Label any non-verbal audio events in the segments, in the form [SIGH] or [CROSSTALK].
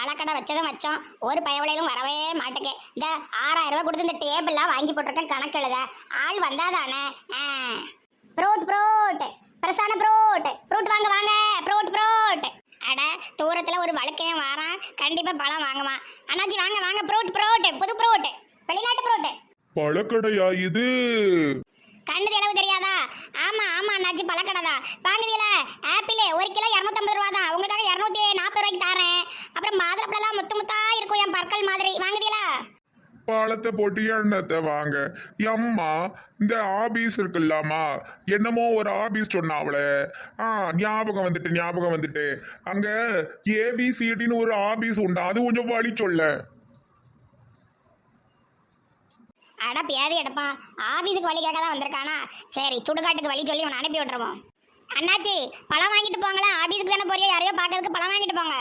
பழக்கடை வச்சதும் வச்சோம். ஒரு பயவளையிலும் வரவே மாட்டேங்க. இந்த ஆறாயிரம் ரூபாய் கொடுத்து இந்த டேபிள்லாம் வாங்கி போட்டிருக்கேன் கணக்கு எழுத. ஆள் வந்தாதானே? Fruit fruit. பிரசான ப்ரோட். ப்ரூட் வாங்க வாங்க. Fruit fruit. அட தூரத்துல ஒரு வழக்கையும் வாரான். கண்டிப்பா பழம் வாங்குவான். அண்ணாச்சி வாங்க வாங்க. Fruit fruit. புது ப்ரோட். வெளிநாட்டு ப்ரோட். பழக்கடையா இது? கண்ணது அளவு தெரியாதா? ஆமா ஆமா அண்ணாச்சி பழக்கடை தான் வாங்குவீல ஆப்பிள் ஒரு கிலோ இரநூத்தம்பது ரூபா தான் உங்களுக்காக இரநூத்தி நாற்பது ரூபாய்க்கு தரேன். அப்புறம் மாதுளப்பழம்லாம் முத்து முத்தா இருக்கும் என் பற்கள் மாதிரி. வாங்குவீங்களா பாலத்தை போட்டு எண்ணத்தை வாங்க. எம்மா இந்த ஆபீஸ் இருக்குல்லாமா என்னமோ ஒரு ஆபீஸ் சொன்னா அவளே ஆ ஞாபகம் வந்துட்டு ஞாபகம் வந்துட்டு. அங்க ஏபிசிடின்னு ஒரு ஆபீஸ் உண்டா? அது கொஞ்சம் வழி சொல்ல அட பேதி எடுப்பான் ஆபீஸுக்கு வழி கேட்க தான் வந்திருக்கானா? சரி சுடுகாட்டுக்கு வழி சொல்லி அவனை அனுப்பி விட்டுருவோம். அண்ணாச்சி பழம் வாங்கிட்டு போங்களேன் ஆபீஸுக்கு தானே போறியோ? யாரையோ பார்க்கறதுக்கு பழம் வாங்கிட்டு போங்க.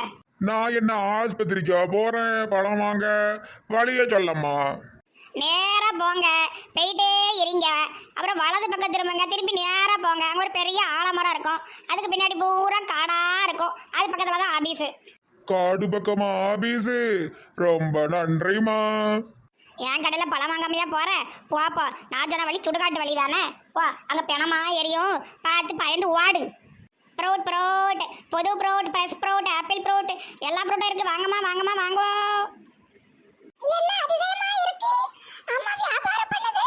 நான் என்ன ஆஸ்பத்திரிக்கா போறேன்? பழம் வாங்க. வழிய சொல்லம்மா. நேரா போங்க. போயிட்டே இருங்க. அப்புறம் வலது பக்கம் திரும்புங்க. திரும்பி நேரா போங்க. அங்க ஒரு பெரிய ஆலமரம் இருக்கும். அதுக்கு பின்னாடி பூரா காடா இருக்கும். அது பக்கத்துல தான் ஆபீஸ். காடு பக்கமா ஆபீஸு. ரொம்ப நன்றிமா என் கடையில பழம் வாங்காமையா போற? போப்போ நான் சொன்ன வழி சுடுகாட்டு வழி தானே? போ அங்க பிணமா எரியும். பார்த்து பயந்து ஓடு. Fruit fruit. பொது fruit fresh fruit apple fruit. எல்லா ப்ரோட்டும் இருக்கு. வாங்கம்மா வாங்கம்மா வாங்குவோம். என்ன இருக்கு அம்மா வியாபாரம் பண்ணுது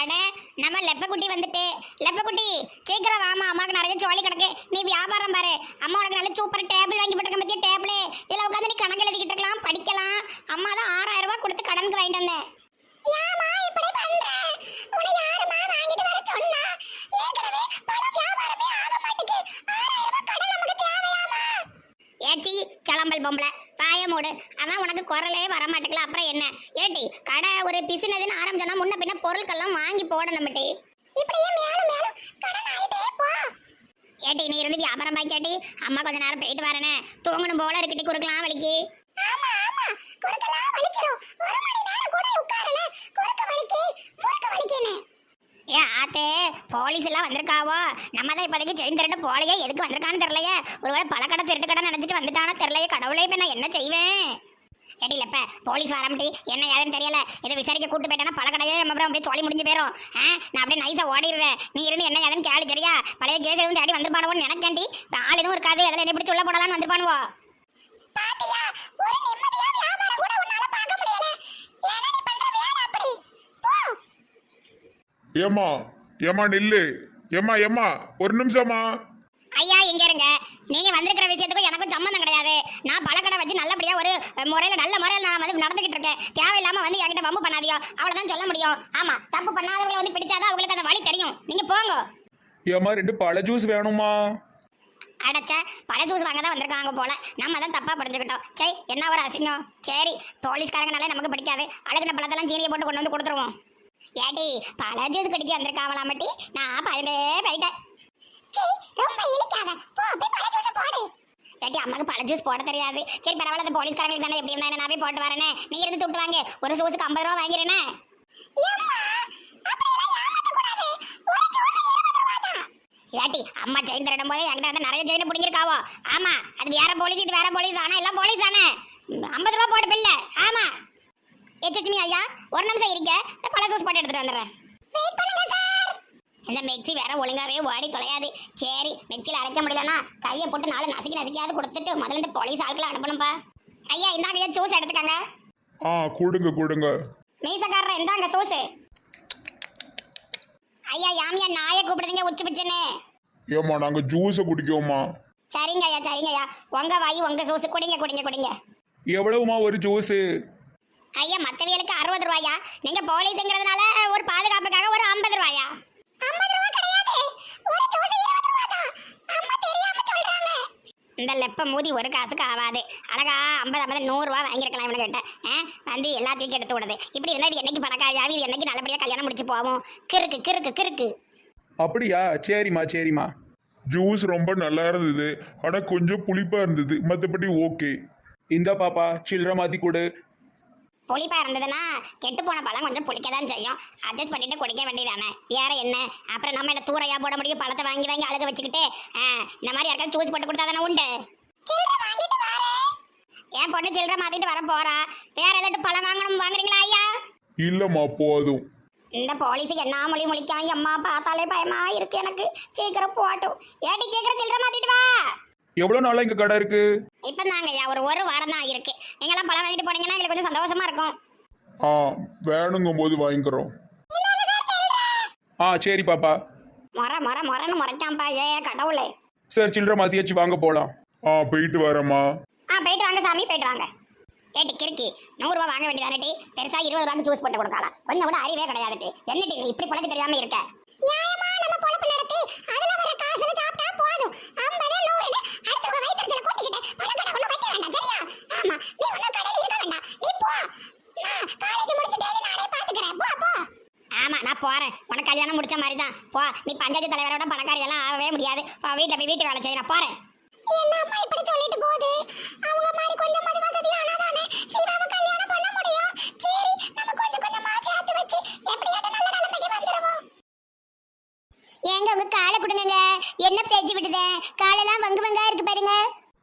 அட நம்ம லெப்பக்குட்டி வந்துட்டு. லெப்பக்குட்டி சீக்கிரம் வாமா அம்மாவுக்கு நிறைய ஜாலி கிடக்கு. நீ வியாபாரம் பாரு. அம்மா உனக்கு நல்ல சூப்பர் டேபிள் வாங்கி போட்டுக்க பற்றிய டேபிள் இதில் உட்காந்து நீ கணக்கு எழுதிக்கிட்டு இருக்கலாம் படிக்கலாம். அம்மா தான் ஆறாயிரம் ரூபாய் கொடுத்து கடனுக்கு வாங்கிட்டு வந்தேன். ஏமா இப்படி பண்ற? உன்னை யாருமா வாங்கிட்டு வர சொன்னா? ஏற்கனவே பண வியாபாரமே ஆக மாட்டேங்குது ஆறாயிரம் ரூபாய் கடன் நமக்கு தேவையாமா ஏச்சி சலம்பல் பொம்பளை பாய மூடு. அதான் உனக்கு குரலே வர மாட்டேங்கல அப்புறம் என்ன? கடை ஒரு பிசினதுன்னு ஆரம்பிச்சோம்னா முன்ன பின்ன பொருட்கள்லாம் வாங்கி போடணும் டி இப்படியே மேலும் மேலும் கடன் ஆயிட்டே போ. ஏட்டி நீ இருந்து வியாபாரம் பாய் கேட்டி அம்மா கொஞ்ச நேரம் போயிட்டு வரேனே. தூங்கணும் போல இருக்கட்டி குறுக்கலாம் வலிக்கு. ஆமா ஆமா. குறுக்கலாம் வலிச்சிரும். ஒரு மணி நேரம் கூட உட்காரல. குறுக்க வலிக்கு முறுக்க வலிக்குன்னு. ஏ ஆத்தே போலீஸ் எல்லாம் வந்திருக்காவோ? நம்ம தான் இப்போதைக்கு செயின் திருட்டு போலையே எதுக்கு வந்திருக்கான்னு தெரியலையே. ஒருவேளை பல கடை திருட்டு கடை நினைச்சிட்டு வந்துட்டானா தெரியலையே. கடவுளே இப்போ நான் என்ன செய்வேன்? கேட்டிலப்ப போலீஸ் வரமுட்டி என்ன ஏதுன்னு தெரியல. இதை விசாரிக்க கூட்டு போயிட்டானா பழக்கடையே நம்ம அப்புறம் அப்படியே சோழி முடிஞ்சு போயிடும் நான் அப்படியே நைஸா ஓடிடுறேன் நீ இருந்து என்ன ஏதுன்னு கேளு சரியா? பழைய கேஸ் எதுவும் தேடி வந்துருப்பானுவோன்னு நினைக்கேன்டி. ஆள் எதுவும் இருக்காது. அதில் என்ன பிடிச்சி உள்ள போடலாம்னு வந்துருப்பானுவோ. பாத்தியா ஒரு நிம்மதியா வியாபாரம் கூட உன்னால பார்க்க முடியல. ஏன்னா நீ பண்ற வேலை அப்படி. போ. ஏம்மா ஏம்மா நில்லு. ஏம்மா ஏம்மா ஒரு நிமிஷமா இங்க இருங்க. நீங்க வந்திருக்கிற விஷயத்துக்கும் எனக்கும் சம்மந்தம் கிடையாது. நான் பழக்கடை வச்சு நல்லபடியா ஒரு முறையில நல்ல முறையில் நான் வந்து நடந்துகிட்டு இருக்கேன். தேவையில்லாம வந்து என்கிட்ட வம்பு பண்ணாதியோ அவ்வளவுதான் சொல்ல முடியும். ஆமா தப்பு பண்ணாதவங்களை வந்து பிடிச்சாதான் அவங்களுக்கு அந்த வழி தெரியும். நீங்க போங்க. ஏம்மா ரெண்டு பழ ஜூஸ் வேணுமா அடைச்ச பழ ஜூஸ் வாங்க தான் வந்திருக்காங்க போல. நம்ம தான் தப்பா புரிஞ்சுக்கிட்டோம். சரி என்ன ஒரு அசிங்கம்? சரி போலீஸ்காரங்கனாலே நமக்கு பிடிக்காது. அழுகின பழத்தெல்லாம் சீனியை போட்டு கொண்டு வந்து கொடுத்துருவோம். ஏடி பழ ஜூஸ் கடிக்க வந்திருக்காவலாமட்டி நான் பயந்தே போயிட்டேன். ரொம்ப இழிக்காத. போ போய் பழ ஜூஸ் போடு. ஏட்டி அம்மாக்கு பழ ஜூஸ் போட தெரியாது. சரி பரவாயில்ல அந்த போலீஸ்காரங்களுக்கு தானே எப்படி இருந்தா என்ன, நான் போய் போட்டு வரேனே? நீ இருந்து துட்டு வாங்க. ஒரு ஜூஸுக்கு ஐம்பது ரூபா வாங்கிறேனே ஏட்டி அம்மா செயின் திருடும் போது என்கிட்ட வந்து நிறைய செயின் பிடிங்கிருக்காவோ ஆமா அது வேற போலீஸ் இது வேற போலீஸ் ஆனா எல்லாம் போலீஸ் தானே. ஐம்பது ரூபா போட்டு பில்ல. ஆமா. ஏ சுச்சுமி ஐயா ஒரு நிமிஷம் இருக்க பழ ஜூஸ் போட்டு எடுத்துட்டு வந்துடுறேன். வெயிட் பண்ணுங்க சார் இந்த மிக்ஸி வேற ஒழுங்காவே ஓடி தொலையாது. சரி மிக்ஸியில் அரைக்க முடியலன்னா கையை போட்டு நாலு நசுக்கி நசுக்கியாவது கொடுத்துட்டு முதல்ல இந்த போலீஸ் ஆட்களை அனுப்பணும்ப்பா ஐயா இந்தாங்க ஐயா ஜூஸ் எடுத்துக்கங்க. ஆ கொடுங்க கொடுங்க. மீசக்காரர் இந்தாங்க ஜூஸ் ஐயா யாமியா நாயை கூப்பிடுறீங்க உச்சி பிச்சுன்னு. ஏம்மா நாங்க ஜூஸை குடிக்கோமா சரிங்க ஐயா சரிங்க ஐயா. உங்க வாய் உங்க ஜூஸ் குடிங்க குடிங்க குடிங்க. எவ்வளவுமா ஒரு ஜூஸு ஐயா மத்தவியலுக்கு அறுபது ரூபாயா? நீங்க போலீஸுங்கிறதுனால ஒரு பாதுகாப்புக்காக ஒரு ஐம்பது ரூபாயா ஐம்பது ரூபா கிடையாது ஒரு ஜூஸ் இருபது ரூபா தான் அம்மா தெரியாம சொல்றாங்க இந்த லெப்ப மூதி ஒரு காசுக்கு ஆகாது அழகா ஐம்பது ஐம்பது நூறு ரூபா வாங்கியிருக்கலாம் இவனு கிட்ட. ஆ, வந்து எல்லாத்தையும் எடுத்து விடுது. இப்படி இருந்தா இது என்னைக்கு பணக்காரியாவி இது என்னைக்கு நல்லபடியா கல்யாணம் முடிச்சு போவோம்? கிறுக்கு கிறுக்கு கிறுக்கு. அப்படியா? சரிம்மா சரிம்மா. ஜூஸ் ரொம்ப நல்லா இருந்தது. ஆனா கொஞ்சம் புளிப்பா இருந்தது. மற்றபடி ஓகே. இந்த பாப்பா சில்லற மாத்தி கொடு. புளிப்பா இருந்ததுன்னா கெட்டு போன பழம் கொஞ்சம் புளிக்க தான் செய்யும். அட்ஜஸ்ட் பண்ணிட்டு குடிக்க வேண்டியதானே வேற என்ன? அப்புறம் நம்ம என்ன தூரையா போட முடியும்? பழத்தை வாங்கி வாங்கி அழுக வச்சுக்கிட்டு இந்த மாதிரி யாருக்காவது ஜூஸ் போட்டு கொடுத்தா தானே உண்டு? என் பொண்ணு சில்லறை மாத்திட்டு வர போறா? வேற ஏதாட்டும் பழம் வாங்கணும் வாங்குறீங்களா ஐயா? இல்லம்மா போதும். இந்த போலீஸுக்கு என்ன மொழி முழிக்கான் அம்மா பார்த்தாலே பயமா இருக்கு எனக்கு. சீக்கிரம் போட்டும் ஏட்டி சீக்கிரம் சில்லறை மாத்திட்டு வா? எவ்வளோ நாளா இங்க கடை இருக்கு? இப்போ தாங்க ஐயா ஒரு ஒரு வாரம் தான் இருக்கு. நீங்களாம் பழம் வாங்கிட்டு போனீங்கன்னா எங்களுக்கு கொஞ்சம் சந்தோஷமா இருக்கும். ஆ வேணுங்கும் போது வாங்கிக்கிறோம் ஆ சரி பாப்பா. முறை முறை முறைன்னு முறைச்சான்ப்பா. ஏ கடவுளே. சரி சில்லறை மாத்தியாச்சு வாங்க போலாம். ஆ போயிட்டு வரேம்மா. ஆ போயிட்டு வாங்க சாமி போயிட்டு வாங்க. ஏட்டி கிறுக்கி நூறுரூவா வாங்க வேண்டியதானே பெருசா இருபது ரூபாய்க்கு ஜூஸ் போட்டு கொடுக்கலாம் கொஞ்சம் கூட அறிவே கிடையாது என்னடி நீ இப்படி பழக்க தெரியாம இருக்க? நியாயமா? நம்ம பொழப்பு நடத்தி அதுல வர காசுல சாப்பிட்டா போதும் ஐம்பது நூறுன்னு அடுத்தவங்க வயிற்றுல கூட்டிக்கிட்டு பணக்கடை ஒண்ணு வைக்க வேண்டாம் சரியா ஆமா நீ ஒன்னும் கடையில் இருக்க வேண்டாம் நீ போ நான் காலேஜ் முடிச்சு டெய்லி நானே பாத்துக்கிறேன் போ போ ஆமா நான் போறேன் உனக்கு கல்யாணம் முடிச்ச மாதிரி தான் போ நீ பஞ்சாயத்து தலைவரோட பணக்காரி எல்லாம் ஆகவே முடியாது. போ வீட்டுல போய் வீட்டு வேலை செய்ய நான் போறேன். என்ன அம்மா இப்படி சொல்லிட்டு போகுது? அவங்க மாதிரி கொஞ்சம் மது வசதி ஆனாதானே சிவாவை கல்யாணம் பண்ண முடியும்? சரி நம்ம கொஞ்சம் கொஞ்சமா சேர்த்து வச்சு எப்படியாட்டும் நல்ல நிலைமைக்கு வந்துருவோம். ஏங்க உங்க காலை கொடுங்க என்ன தேய்ச்சி விடுதே காலெல்லாம் வங்கு வங்கா இருக்கு பாருங்க.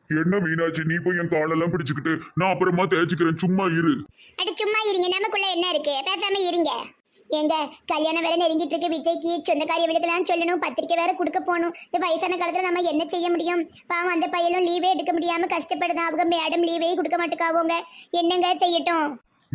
என்ன மீனாட்சி நீ போய் என் காலெல்லாம் பிடிச்சுக்கிட்டு நான் அப்புறமா தேய்ச்சிக்கிறேன். சும்மா இரு. அட சும்மா இருங்க. நமக்குள்ள என்ன இருக்கு? பேசாம இருங்க. ஏங்க கல்யாணம் வேற நெருங்கிட்டு இருக்கு. விஜய்க்கு சொந்தக்கார விழுக்கலாம் சொல்லணும். பத்திரிக்கை வேற கொடுக்க போகணும். இந்த வயசான காலத்துல நம்ம என்ன செய்ய முடியும்? பாவம் அந்த பையனும் லீவே எடுக்க முடியாம கஷ்டப்படுதா அவங்க மேடம் லீவே கொடுக்க மாட்டேக்காவோங்க. என்னங்க செய்யட்டும்?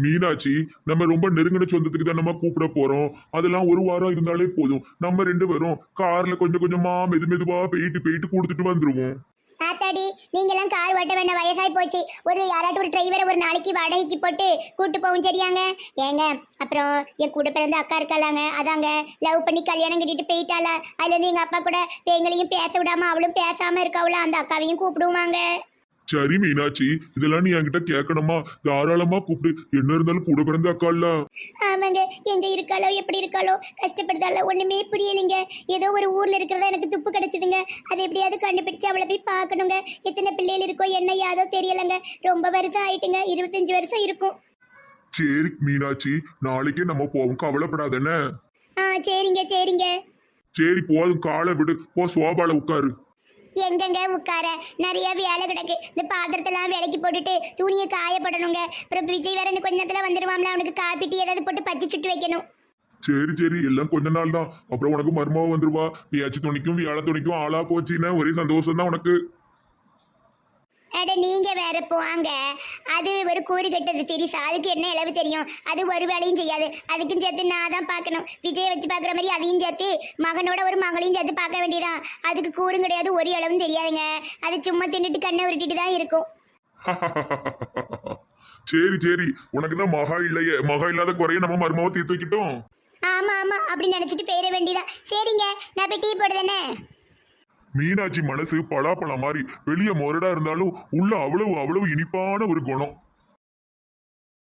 மீனாட்சி நம்ம ரொம்ப நெருங்கின சொந்தத்துக்கு தான் நம்ம கூப்பிட போறோம். அதெல்லாம் ஒரு வாரம் இருந்தாலே போதும். நம்ம ரெண்டு பேரும் கார்ல கொஞ்சம் கொஞ்சமா மெது மெதுவா போயிட்டு போயிட்டு கொடுத்துட்டு வந்துருவோம். ஆத்தாடி நீங்கெல்லாம் கார் ஓட்ட வேண்டாம் வயசாகி போச்சு. ஒரு யாராட்டும் ஒரு டிரைவரை ஒரு நாளைக்கு வாடகைக்கு போட்டு கூட்டு போகும் சரியாங்க? ஏங்க அப்புறம் என் கூட பிறந்த அக்கா இருக்காளாங்க. அதாங்க லவ் பண்ணி கல்யாணம் கட்டிட்டு போயிட்டாளா? அதுலேருந்து எங்கள் அப்பா கூட எங்களையும் பேச விடாம அவளும் பேசாமல் இருக்காவுல அந்த அக்காவையும் கூப்பிடுவாங்க சரி மீனாட்சி இதெல்லாம் நீ என்கிட்ட கேட்கணுமா? தாராளமா கூப்பிடு. என்ன இருந்தாலும் கூட பிறந்த அக்கால ஆமாங்க. எங்க இருக்காளோ எப்படி இருக்காளோ கஷ்டப்படுதால ஒண்ணுமே புரியலைங்க. ஏதோ ஒரு ஊர்ல இருக்கிறதா எனக்கு துப்பு கிடைச்சதுங்க. அதை எப்படியாவது கண்டுபிடிச்சு அவளை போய் பார்க்கணுங்க. எத்தனை பிள்ளைகள் இருக்கோ என்ன யாதோ தெரியலங்க. ரொம்ப வருஷம் ஆயிட்டுங்க. இருபத்தஞ்சு வருஷம் இருக்கும். சரி மீனாட்சி. நாளைக்கே நம்ம போவோம். கவலைப்படாத என்ன ஆ சரிங்க சரிங்க. சரி போதும். காலை விடு. போ சோபால உட்காரு. எங்கெங்க உட்கார? நிறைய வேலை கிடக்கு. இந்த பாத்திரத்தெல்லாம் விலைக்கு போட்டுட்டு துணியை காயப்படணுங்க. அப்புறம் விஜய் வேற இன்னும் கொஞ்ச நேரத்துல வந்துருவாம்ல. அவனுக்கு காப்பி டீ ஏதாவது போட்டு பச்சை சுட்டு வைக்கணும். சரி சரி. எல்லாம் கொஞ்ச நாள் தான் அப்புறம் உனக்கு மருமாவை வந்துருவா. நீ அச்சு துணிக்கும் வியாழ துணிக்கும் ஆளா போச்சுன்னா ஒரே சந்தோஷம் தான் உனக்கு. அட நீங்க வேற போவாங்க அது ஒரு கூறு கட்டது தெரியுசா? அதுக்கு என்ன இளவு தெரியும்? அது ஒரு வேலையும் செய்யாது. அதுக்கும் சேர்த்து நான் தான் பார்க்கணும். விஜயை வச்சு பார்க்குற மாதிரி அதையும் சேர்த்து மகனோட ஒரு மகளையும் சேர்த்து பார்க்க வேண்டியதான் அதுக்கு கூறும் கிடையாது ஒரு இளவும் தெரியாதுங்க. அது சும்மா தின்னுட்டு கண்ணை உருட்டிட்டு தான் இருக்கும். [LAUGHS] சரி சரி. உனக்கு தான் மகா இல்லையே. மகா இல்லாத குறைய நம்ம மருமாவை தீர்த்து வைக்கிட்டோம். ஆமா ஆமா. அப்படி நினைச்சிட்டு போயிட வேண்டியதான் சரிங்க. நான் போய் டீ போடுதானே மீனாட்சி மனசு பலாப்பழம் மாதிரி வெளியே மொரடா இருந்தாலும் உள்ள அவ்வளவு அவ்வளவு இனிப்பான ஒரு குணம்.